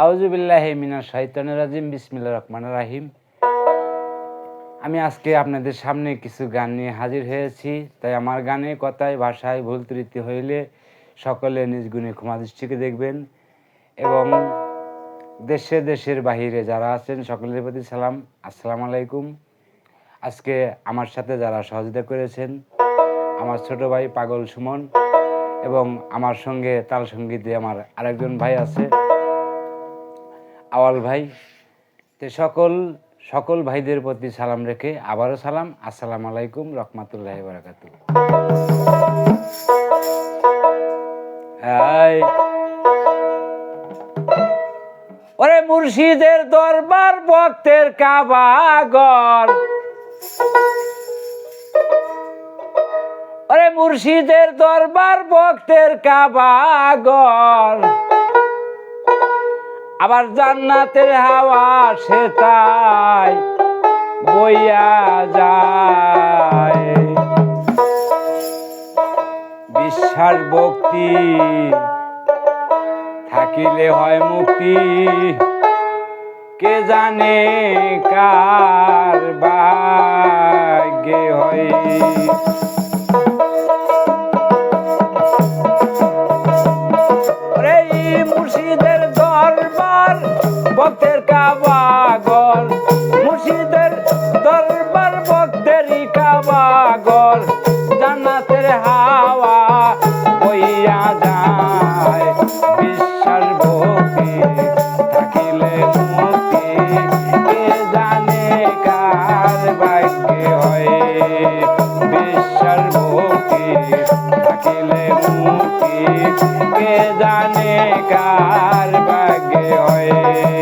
আউজুবিল্লাহ মিনা শৈতানুর রাজিম বিসমিল্লা রহমান রাহিম। আমি আজকে আপনাদের সামনে কিছু গান নিয়ে হাজির হয়েছি, তাই আমার গানে কথায়, ভাষায় ভুল ত্রুটি হইলে সকলে নিজ গুণে ক্ষমা দৃষ্টিকে দেখবেন এবং দেশে দেশের বাহিরে যারা আছেন, সকলের প্রতি সালাম। আসসালামু আলাইকুম। আজকে আমার সাথে যারা সহযোগিতা করেছেন, আমার ছোট ভাই পাগল সুমন এবং আমার সঙ্গে তাল সঙ্গীতে আমার আরেকজন ভাই আছে। আওয়াল ভাই, তে সকল সকল ভাইদের প্রতি সালাম রেখে আবারও সালাম। আসসালাম আলাইকুম রহমাতুল্লাহ বারাকাতু ওরে মুর্শিদের দরবার ভক্তের কাবাগর ওরে মুর্শিদের দরবার ভক্তের কাবাগর আবার জান্নাতের হাওয়া সে তাই বইয়া যায়। বিশ্বাস, ভক্তি থাকিলে হয় মুক্তি। কে জানে কার ভাগ্যে হয়? ভক্তের কাবাগর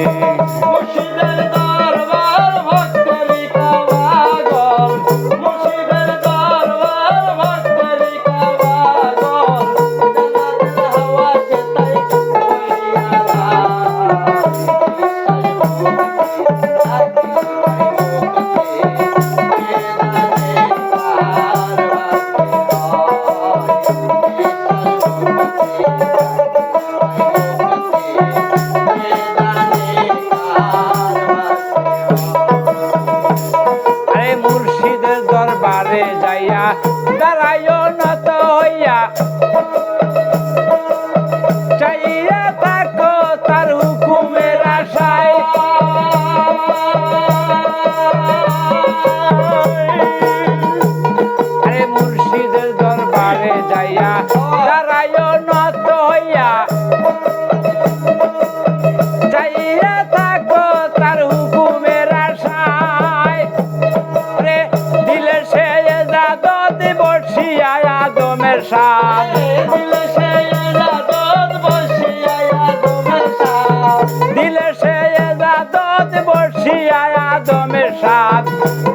হয় caralho! সাথ দিলে সে রাদত বসিয়া আদমের সাথ দিলে সে জাদত বসিয়া আদমের সাথ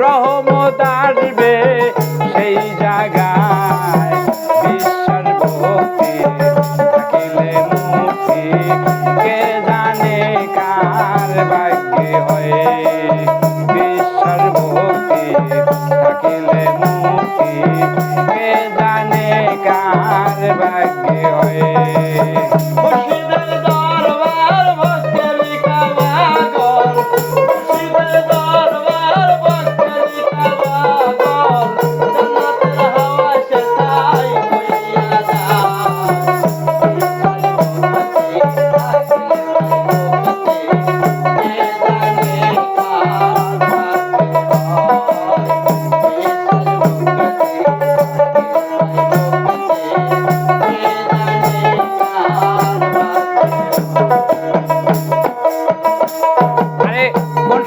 রহমত আসবে সেই জায়গায় বিশ্বাস ভক্তি থাকিলে মুক্তি কে জানে কার ভাগ্যে হয় বিশ্বাস ভক্তি থাকিলে মুক্তি ভাগ্যে হয়।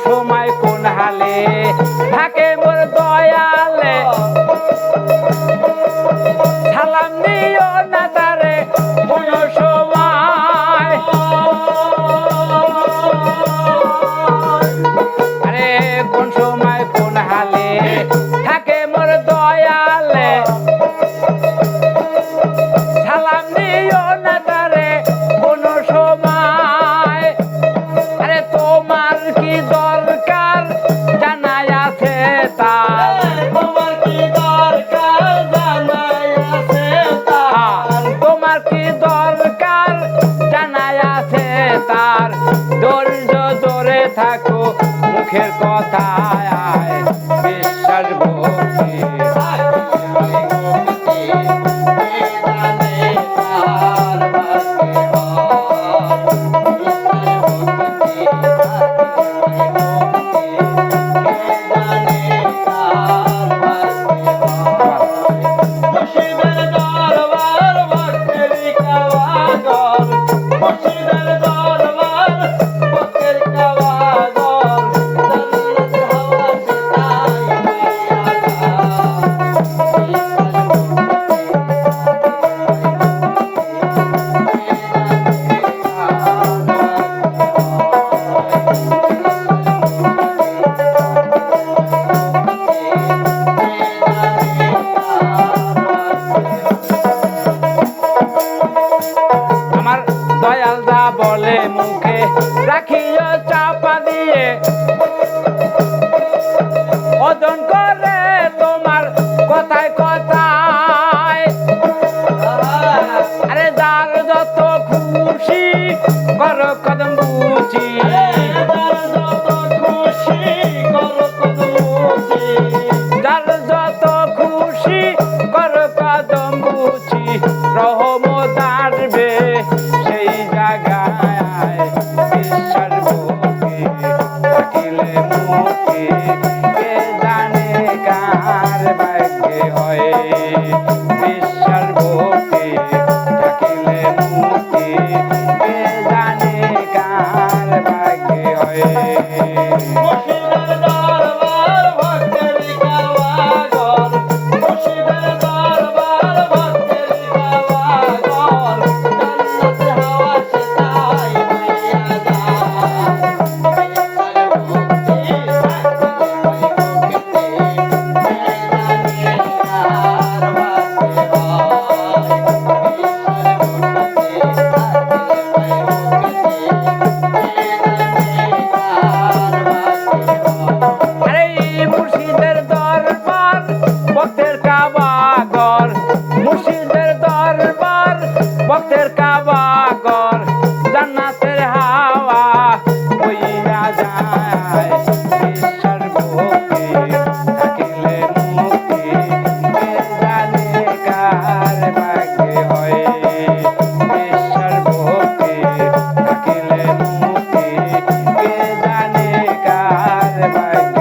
সময় কোন হালে? থাকে মোর দয়ালে। সালাম দিও না তারে কোন সময়। আরে কোন সময় মুখের কথায় বিশ্বাস ভোগ। ভজন করে তোমার কথায় কথায়। আরে যার যত খুশি কর কদম বুঝি। যার যত খুশি কর কদম বুঝি। রহমত আসবে সেই জায়গায়। ঈশ্বর ভোগে থাকিলে মোর যায়